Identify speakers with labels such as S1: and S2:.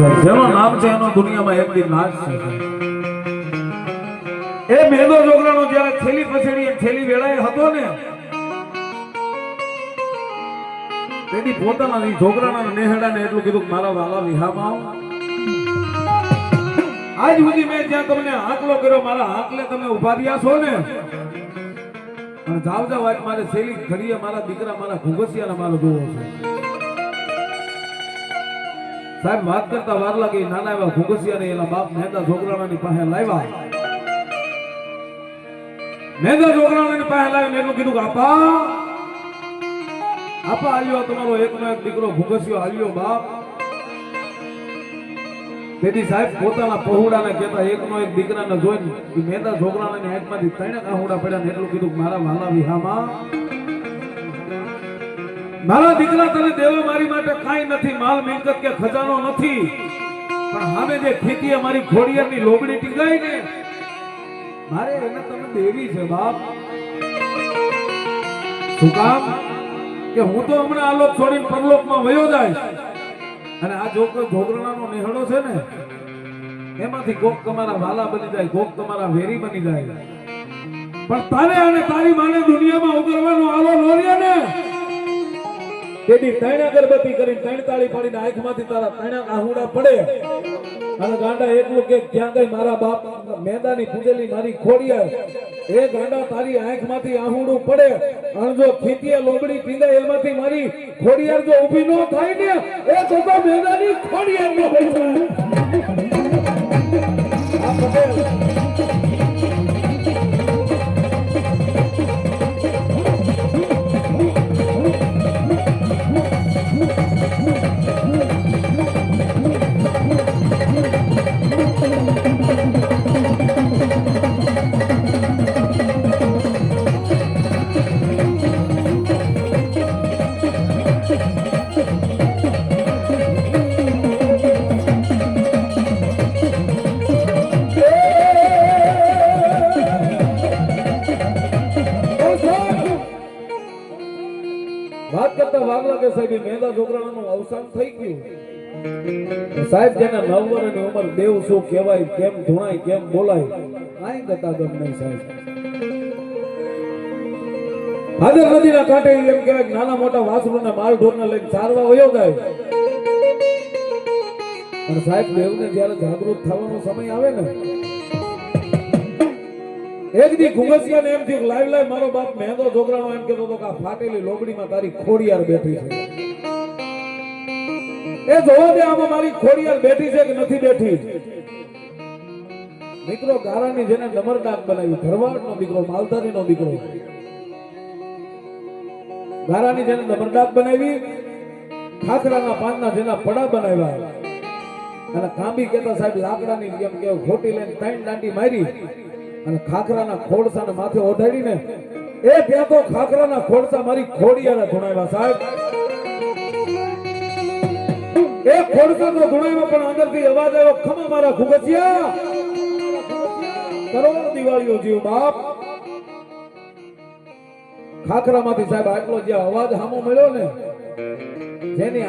S1: જેનું નામ છે એનો દુનિયામાં એક દિન નાશ છે એ મેંદો છોકરાનો જ્યારે થેલી પછેડી થેલી વેળાએ હતો ને, તેની પોતાના છોકરાના નેહડાને એટલું કીધું મારા વાલા વિહામાં આજ સુધી મેં જ્યાં તમને આંકલો કર્યો, મારા આંકલે તમે ઊભા રહ્યા છો ને. અને જાવ જાવ મારે છેલ્લી ઘડીએ મારા દીકરા મારા ઘુઘસિયાને મારો જોવો છે. સાહેબ, વાત કરતા વાર લાગી. નાના એવા ઘુઘસિયાને એના બાપ મહેતા છોકરાની પાસે લાવ્યા. મહેતા છોકરાની પાસે લાવીને એટલું કીધું કે, આપા આપા આવ્યો તમારો એકનો એક દીકરો ઘુઘસિયો આવ્યો બાપ. તેથી સાહેબ, પોતાના પહોળાને કહેતા એકનો એક દીકરાને જોઈને કે મહેતા છોકરાને આંખમાંથી ત્રણે કાહુડા પડ્યા ને એટલું કીધું મારા વાલા વિહામાં મારા દીકરા તને દેવા મારી માટે કાંઈ નથી, માલ મિલકત કે ખજાનો નથી. પણ હવે જે ખેતીએ મારી ઘોડિયાની લોબડી ટીંગાઈ ને, મારે એને તમે દેવી છે, બાપ. શું કામ? કે હું તો હમણાં આલોક છોડીને પરલોકમાં વયો જાય અને આ જોકો જોગરણાનો નેહડો છે ને, એમાંથી કોક તમારા વાલા બની જાય, કોક તમારા વેરી બની જાય. પણ તારે અને તારી માને દુનિયામાં ને તેથી ત્રણ અગરબત્તી કરીને ત્રણ તાળી પાડીને આંખમાંથી તારા ત્રણ આહુડા પડે. અને ગાંડા એટલું કે ક્યાં ગઈ મારા બાપ મેદાની પૂજેલી મારી ખોડિયા એ ગાંડા તારી આંખમાંથી આહુડું પડે. અને જો ખીતીએ લોબડી પીંદે, એમાંથી મારી ખોડિયાર જો ઊભી ન થાય ને, એ તો મેદાની ખોડિયાર નો વાત કરતા લાગે સાહેબ મેંદા છોકરાનું અવસાન થઈ ગયું. સાહેબ, જેના નવ વર્ષની ઉંમર દેવ શું કહેવાય, કેમ ધૂણાય, કેમ બોલાય, કાંઈ ગતા ગમ નહીં સાહેબ. ભાદર નદીના કાંઠે એમ કહેવાય નાના મોટા વાસરુના માલ ઢોરને લઈને ચારવા વયો ગાય. પણ સાહેબ, દેવને જ્યારે જાગૃત થવાનો સમય આવે ને એક દી ઘુંઘસિયા ને એમ થયું લાઈવ લાઈવ મારો બાપ મહેંદો છોકરાનો એમ કેતો હતો કે આ ફાટેલી લોબડીમાં તારી ખોડિયાર બેઠી છે. એ જોવા દે આમાં મારી ખોડિયાર બેઠી છે કે નથી બેઠી? મિત્રો ગારાની જેને નમરદાન બનાવી ભરવાડનો દીકરો, માલધારીનો દીકરો. ગારાની જેને નમરદાન બનાવી, ખાખરાના પાનના જેના પડા બનાવ્યા. અને કાંબી કેતા સાહેબ લાકડાની જેમ કે ખોટી લઈને ત્રણ દાંડી મારી. અને ખાખરાના ખોડસાને માથે ઓઢાડીને એ ભેગો ખાખરાના ખોડસા મારી ખોડિયાને ધુણાવ્યા, સાહેબ. એ ખોડસા તો ધુણાવ્યા પણ અંદરથી અવાજ આવ્યો, ખમા મારા ઘુગસિયા કરોડ દિવાળીઓ જીવ બાપ. ખાખરામાંથી સાહેબ આટલો જે અવાજ સામો મળ્યો ને, જેની